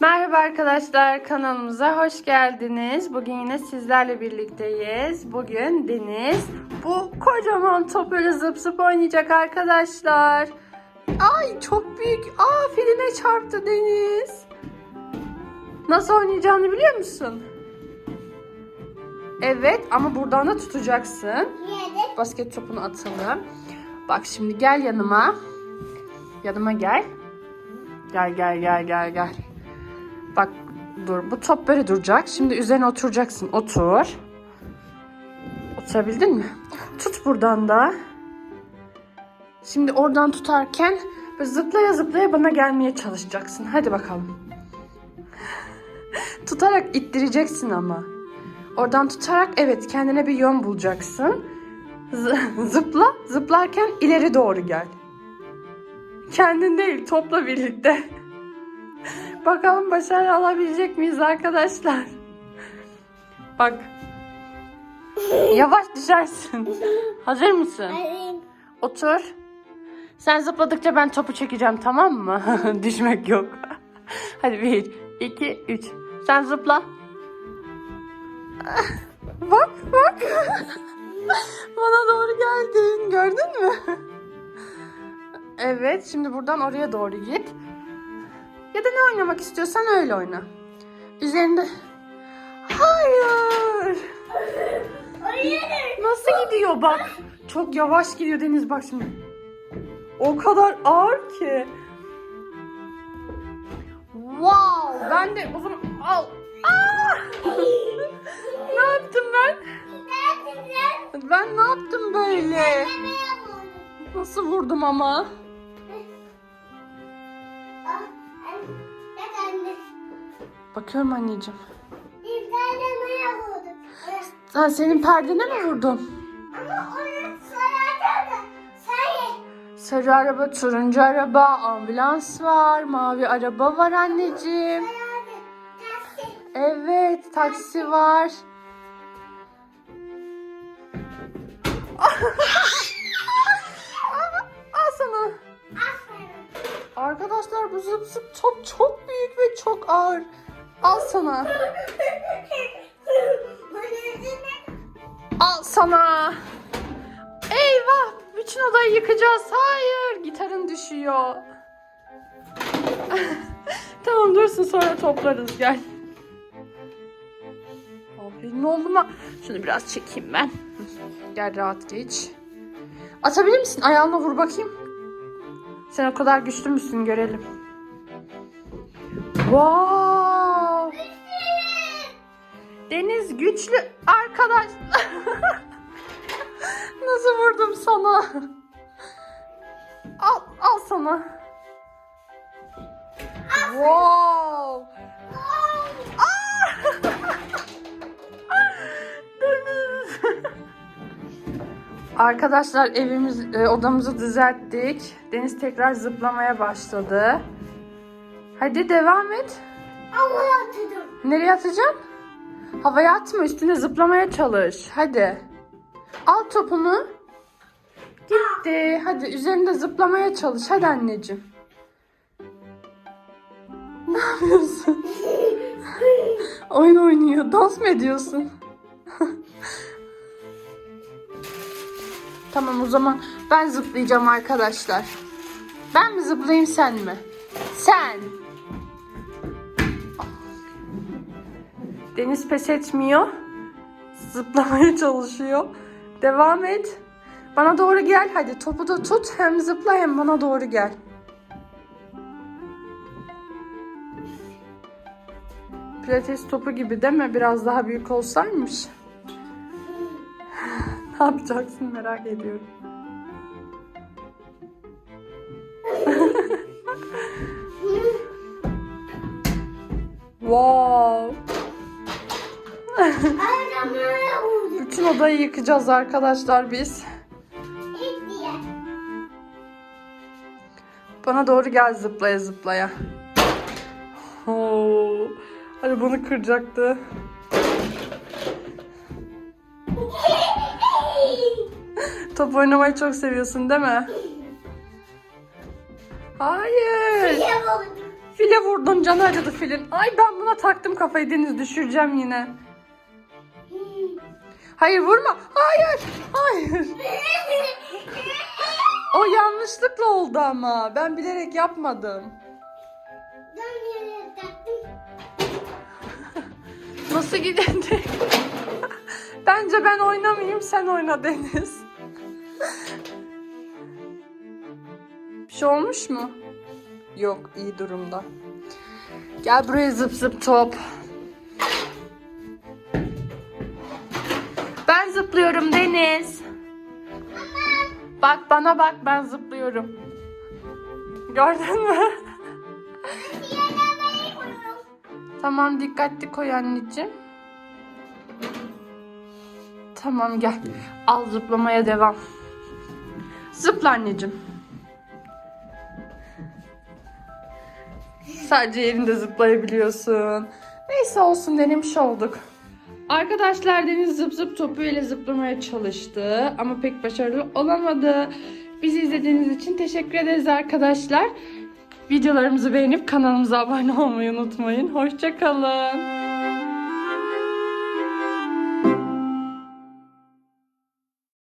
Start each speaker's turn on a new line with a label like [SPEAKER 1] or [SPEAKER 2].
[SPEAKER 1] Merhaba arkadaşlar kanalımıza hoş geldiniz. Bugün yine sizlerle birlikteyiz. Bugün Deniz bu kocaman top öyle zıp zıp oynayacak arkadaşlar. Ay çok büyük. Aa filine çarptı Deniz. Nasıl oynayacağını biliyor musun? Evet ama buradan da tutacaksın.
[SPEAKER 2] Yedi.
[SPEAKER 1] Basket topunu atalım. Bak şimdi gel yanıma. Yanıma gel. Gel gel gel gel gel. Bak dur bu top böyle duracak. Şimdi üzerine oturacaksın. Otur. Oturabildin mi? Tut buradan da. Şimdi oradan tutarken böyle zıplaya zıplaya bana gelmeye çalışacaksın. Hadi bakalım. Tutarak ittireceksin ama. Oradan tutarak evet kendine bir yön bulacaksın. Z- zıpla, zıplarken ileri doğru gel. Kendin değil, topla birlikte. Bakalım başarı alabilecek miyiz arkadaşlar? Bak. Yavaş düşersin. Hazır mısın? Otur. Sen zıpladıkça ben topu çekeceğim tamam mı? Düşmek yok. Hadi bir, iki, üç. Sen zıpla. Bak bak. Bana doğru geldin. Gördün mü? Evet şimdi buradan oraya doğru git. Ya da ne oynamak istiyorsan öyle oyna. Üzerinde... Hayır.
[SPEAKER 2] Hayır.
[SPEAKER 1] Nasıl gidiyor bak. Çok yavaş gidiyor Deniz bak şimdi. O kadar ağır ki. Wow. Ben de o zaman al. Aa! ne yaptım ben? Ben ne yaptım böyle? Nasıl vurdum ama?
[SPEAKER 2] Ah.
[SPEAKER 1] Bakıyorum anneciğim. Sen senin perdene mi vurdum?
[SPEAKER 2] Say.
[SPEAKER 1] Sarı araba, turuncu araba, ambulans var, mavi araba var anneciğim. Evet, taksi var. al, sana. Arkadaşlar bu zıp zıp top çok büyük ve çok ağır. Al sana. Al sana. Eyvah! Bütün odayı yıkacağız. Hayır! Gitarın düşüyor. tamam dursun sonra toplarız gel. Aferin oğluma. Şunu biraz çekeyim ben. Gel rahat geç. Atabilir misin? Ayağına vur bakayım. Sen o kadar güçlü müsün görelim. Wow! Deniz güçlü arkadaş. Nasıl vurdum sana? Al, al sana. Wow. Arkadaşlar evimiz e, odamızı düzelttik. Deniz tekrar zıplamaya başladı. Hadi devam et.
[SPEAKER 2] Ama atladım.
[SPEAKER 1] Nereye atacaksın? Havaya atma üstüne zıplamaya çalış. Hadi. Al topunu. Gitti. Hadi üzerinde zıplamaya çalış. Hadi anneciğim. Ne yapıyorsun? Oyun oynuyor. Dans mı ediyorsun? Tamam o zaman ben zıplayacağım arkadaşlar. Ben mi zıplayayım sen mi? Sen. Deniz pes etmiyor. Zıplamaya çalışıyor. Devam et. Bana doğru gel. Hadi topu da tut. Hem zıpla hem bana doğru gel. Pilates topu gibi değil mi? Biraz daha büyük olsaymış. Ne yapacaksın merak ediyorum. wow. Bütün odayı yıkacağız arkadaşlar biz. Bana doğru gel zıplaya zıplaya. Oo. Bunu kıracaktı. Top oynamayı çok seviyorsun değil mi? Hayır.
[SPEAKER 2] Niye vurdun?
[SPEAKER 1] File vurdun canı acıdı filin. Ay ben buna taktım kafayı Deniz düşüreceğim yine. Hayır vurma. Hayır. Hayır. O yanlışlıkla oldu ama. Ben bilerek yapmadım.
[SPEAKER 2] Ben yere taktım.
[SPEAKER 1] Nasıl gidendi? Bence ben oynamayayım sen oyna Deniz. Bir şey olmuş mu? Yok iyi durumda. Gel buraya zıp zıp top. Ben zıplıyorum Deniz. Bak bana bak ben zıplıyorum. Gördün mü? Tamam dikkatli koy anneciğim. Tamam gel. Al zıplamaya devam. Zıpla anneciğim. Sadece yerinde zıplayabiliyorsun. Neyse olsun denemiş olduk. Arkadaşlar Deniz zıp zıp topuyla zıplamaya çalıştı ama pek başarılı olamadı. Bizi izlediğiniz için teşekkür ederiz arkadaşlar. Videolarımızı beğenip kanalımıza abone olmayı unutmayın. Hoşçakalın.